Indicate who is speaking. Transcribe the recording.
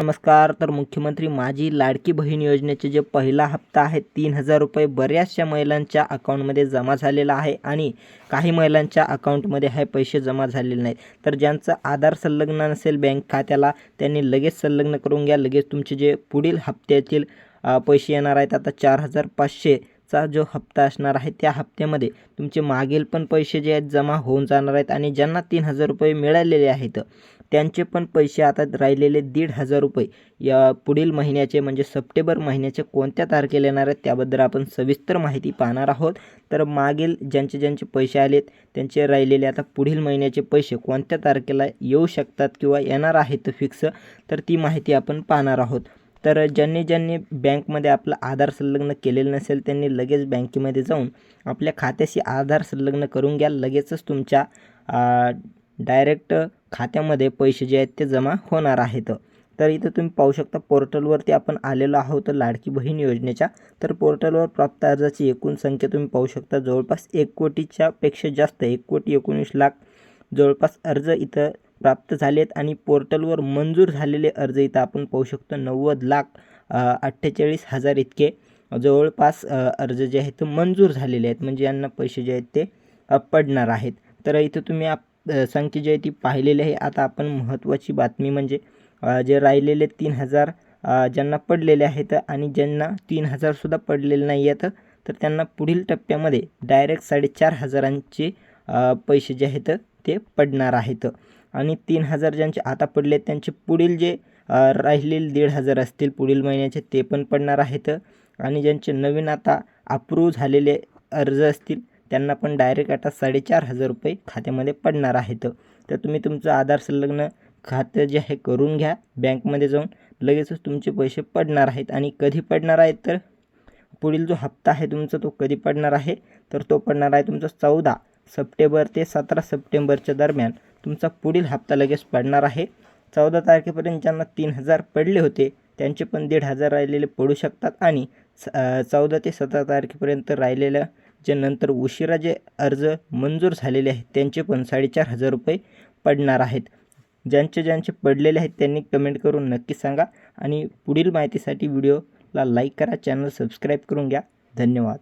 Speaker 1: नमस्कार तर मुख्यमंत्री माझी लाडकी बहीण योजनेचे जे पहिला हप्ता आहे तीन हजार रुपये बऱ्याचशा महिलांच्या अकाउंटमध्ये जमा झालेला आहे आणि काही महिलांच्या अकाउंटमध्ये हे पैसे जमा झालेले नाहीत. तर ज्यांचं आधार संलग्न नसेल बँक खात्याला त्यांनी लगेच संलग्न करून घ्या. लगेच तुमचे जे पुढील हप्त्यातील पैसे येणार आहेत आता चार हजार पाचशे चा जो हप्ता असणार आहे त्या हप्त्यामध्ये तुमचे मागील पण पैसे जे आहेत जमा होऊन जाणार आहेत आणि ज्यांना तीन हजार रुपये मिळालेले आहेत त्यांचे पण पैसे आता राहिलेले दीड हजार रुपये. या पुढील महिन्याचे म्हणजे सप्टेंबर महिन्याचे कोणत्या तारखेला येणार आहेत त्याबद्दल आपण सविस्तर माहिती पाहणार आहोत. तर मागील ज्यांचे ज्यांचे पैसे आलेत त्यांचे राहिलेले आता पुढील महिन्याचे पैसे कोणत्या तारखेला येऊ शकतात किंवा येणार आहेत फिक्स तर ती माहिती आपण पाहणार आहोत. तर ज्यांनी ज्यांनी बँकमध्ये आपलं आधार संलग्न केलेलं नसेल त्यांनी लगेच बँकेमध्ये जाऊन आपल्या खात्याशी आधार संलग्न करून घ्या. लगेचच तुमच्या डायरेक्ट खात्यामध्ये पैसे जे आहेत ते जमा होणार आहेत. तर इथं तुम्ही पाहू शकता पोर्टलवरती आपण आलेलो आहोत लाडकी बहीण योजनेच्या. तर पोर्टलवर प्राप्त अर्जाची एकूण संख्या तुम्ही पाहू शकता. जवळपास एक कोटीच्या पेक्षा जास्त एक कोटी एकोणीस लाख जवळपास अर्ज इथं प्राप्त झाले आहेत आणि पोर्टलवर मंजूर झालेले अर्ज इथं आपण पाहू शकतो. नव्वद लाख अठ्ठेचाळीस हजार इतके जवळपास अर्ज जे आहेत ते मंजूर झालेले आहेत. म्हणजे यांना पैसे जे आहेत ते पडणार आहेत. तर इथं तुम्ही आप संख्या जी आहे ती पाहिलेली आहे. आता आपण महत्त्वाची बातमी म्हणजे जे राहिलेले तीन हजार ज्यांना पडलेले आहेत आणि ज्यांना तीन हजारसुद्धा पडलेले नाही आहेत तर त्यांना पुढील टप्प्यामध्ये डायरेक्ट साडेचार हजारांचे पैसे जे आहेत ते पडणार आहेत. आणि तीन हजार ज्यांचे आता पडले आहेत त्यांचे पुढील जे राहिलेले दीड हजार असतील पुढील महिन्याचे ते पण पडणार आहेत. आणि ज्यांचे नवीन आता अप्रूव्ह झालेले अर्ज असतील त्यांना पण डायरेक्ट आता साडेचार हजार रुपये खात्यामध्ये पडणार आहेत. तर तुम्ही तुमचं आधार संलग्न खातं जे आहे करून घ्या. बँकमध्ये जाऊन लगेचच तुमचे पैसे पडणार आहेत. आणि कधी पडणार आहेत तर पुढील जो हप्ता आहे तुमचा तो कधी पडणार आहे? तर तो पडणार आहे तुमचा चौदा सप्टेंबर ते सतरा सप्टेंबरच्या दरम्यान. तुमचा पुढील हप्ता लगेच पडणार आहे. चौदा तारखेपर्यंत ज्यांना तीन हजार पडले होते त्यांचे पण दीड हजार राहिलेले पडू शकतात आणि चौदा ते सतरा तारखेपर्यंत राहिलेल्या जे नंतर उशिरा जे अर्ज मंजूर झालेले आहेत त्यांचे पण साडेचार हजार रुपये पडणार आहेत. ज्यांचे ज्यांचे पडलेले आहेत त्यांनी कमेंट करून नक्की सांगा. आणि पुढील माहितीसाठी व्हिडिओला लाईक करा चॅनल सबस्क्राईब करून घ्या. धन्यवाद.